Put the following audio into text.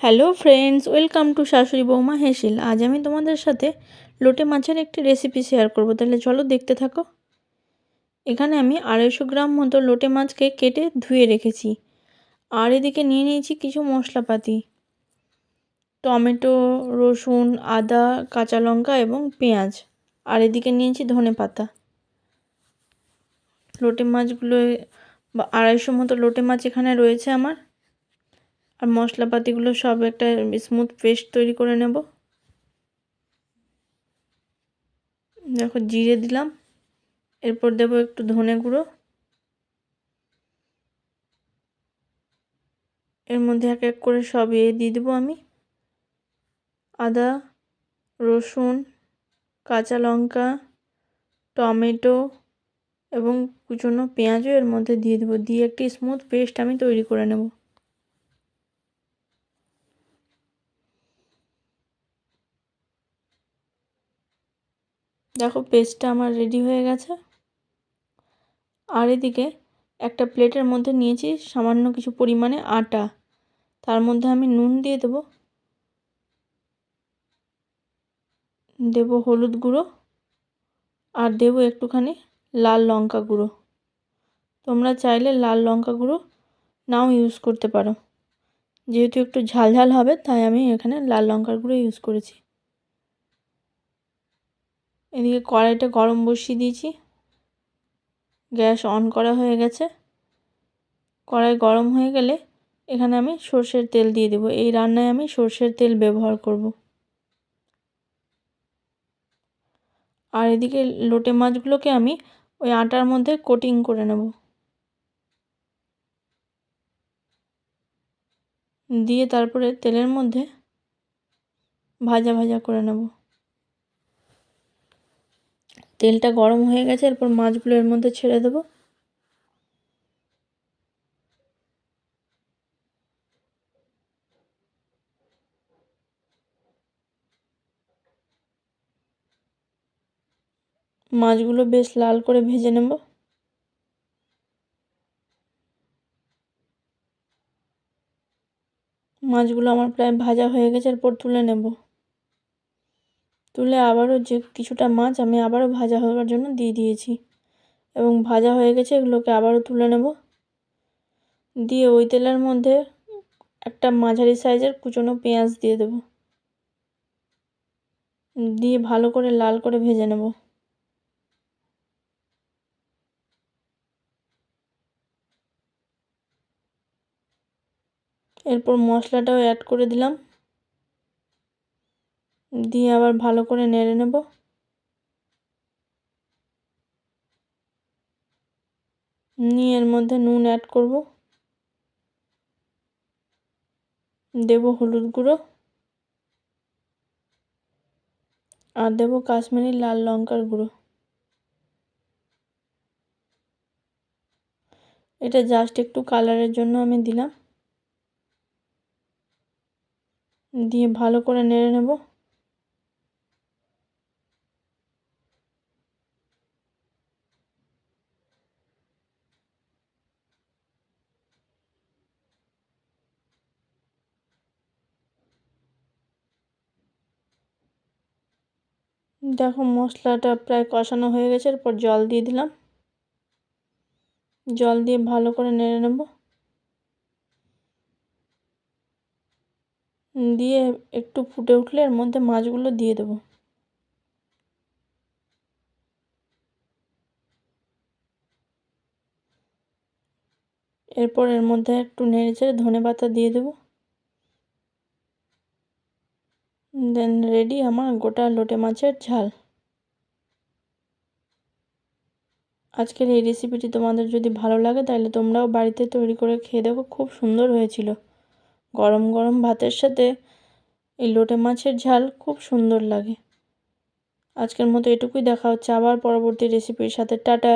Hello friends, welcome to শাশুড়ি বৌমা হেসিল। আজ আমি তোমাদের সাথে লোটে মাছের একটি রেসিপি শেয়ার করব। তাহলে চলো দেখতে থাকো। এখানে আমি আড়াইশো গ্রাম মতো লোটে মাছকে কেটে ধুয়ে রেখেছি। আর এদিকে নিয়ে নিয়েছি কিছু মশলাপাতি। টমেটো, রসুন, আদা, কাঁচা লঙ্কা এবং পেঁয়াজ। আর এদিকে নিয়েছি ধনে পাতা। লোটে মাছগুলো আড়াইশো মতো লোটে মাছ এখানে রয়েছে আমার। আর মশলাপাতিগুলো সব একটা স্মুথ পেস্ট তৈরি করে নেব। দেখো, জিরে দিলাম। এরপর দেবো একটু ধনে গুঁড়ো। এর মধ্যে এক এক করে সব এ দিয়ে দেবো আমি। আদা, রসুন, কাঁচা লঙ্কা, টমেটো এবং কুচনো পেঁয়াজও এর মধ্যে দিয়ে দেবো। দিয়ে একটি স্মুথ পেস্ট আমি তৈরি করে নেব। দেখো পেস্টটা আমার রেডি হয়ে গেছে। আর এদিকে একটা প্লেটের মধ্যে নিয়েছি সামান্য কিছু পরিমাণে আটা। তার মধ্যে আমি নুন দিয়ে দেবো। দেব হলুদ গুঁড়ো আর দেব একটুখানি লাল লঙ্কা গুঁড়ো। তোমরা চাইলে লাল লঙ্কা গুঁড়ো নাও ইউজ করতে পারো। যেহেতু একটু ঝালঝাল হবে, তাই আমি এখানে লাল লঙ্কার গুঁড়ো ইউজ করেছি। এদিকে কড়াইটা গরম বসিয়ে দিয়েছি। গ্যাস অন করা হয়ে গেছে। কড়াই গরম হয়ে গেলে এখানে আমি সর্ষের তেল দিয়ে দেবো। এই রান্নায় আমি সর্ষের তেল ব্যবহার করব। আর এদিকে লোটে মাছগুলোকে আমি ওই আটার মধ্যে কোটিং করে নেব। দিয়ে তারপরে তেলের মধ্যে ভাজা ভাজা করে নেব। তেলটা গরম হয়ে গেছে, এরপর মাছগুলো এর মধ্যে ছেড়ে দেবো। মাছগুলো বেশ লাল করে ভেজে নেব। মাছগুলো আমার প্রায় ভাজা হয়ে গেছে, এরপর তুলে নেব। তুলে আবারও যে কিছুটা মাছ আমি আবারও ভাজা হওয়ার জন্য দিয়ে দিয়েছি। এবং ভাজা হয়ে গেছে, এগুলোকে আবারও তুলে নেব। দিয়ে ওই তেলের মধ্যে একটা মাঝারি সাইজের কুচনো পেঁয়াজ দিয়ে দেব। দিয়ে ভালো করে লাল করে ভেজে নেব। এরপর মশলাটাও অ্যাড করে দিলাম। দিয়ে আবার ভালো করে নেড়ে নেব। নিয়ে এর মধ্যে নুন অ্যাড করব। দেব হলুদ গুঁড়ো। আর দেব কাশ্মীরি লাল লঙ্কার গুঁড়ো। এটা জাস্ট একটু কালারের জন্য আমি দিলাম। দিয়ে ভালো করে নেড়ে নেব। দেখো মশলাটা প্রায় কষানো হয়ে গেছে, এরপর জল দিয়ে দিলাম। জল দিয়ে ভালো করে নেড়ে নেব। দিয়ে একটু ফুটে উঠলে এর মধ্যে মাছগুলো দিয়ে দেবো। এরপর এর মধ্যে একটু নেড়ে চেড়ে ধনে পাতা দিয়ে দেবো। দেন রেডি আমার গোটা লোটে মাছের ঝাল। আজকের এই রেসিপিটি তোমাদের যদি ভালো লাগে, তাহলে তোমরাও বাড়িতে তৈরি করে খেয়ে দেখো, খুব সুন্দর হয়েছিল। গরম গরম ভাতের সাথে এই লোটে মাছের ঝাল খুব সুন্দর লাগে। আজকের মতো এটুকুই, দেখা হচ্ছে আবার পরবর্তী রেসিপির সাথে। টাটা!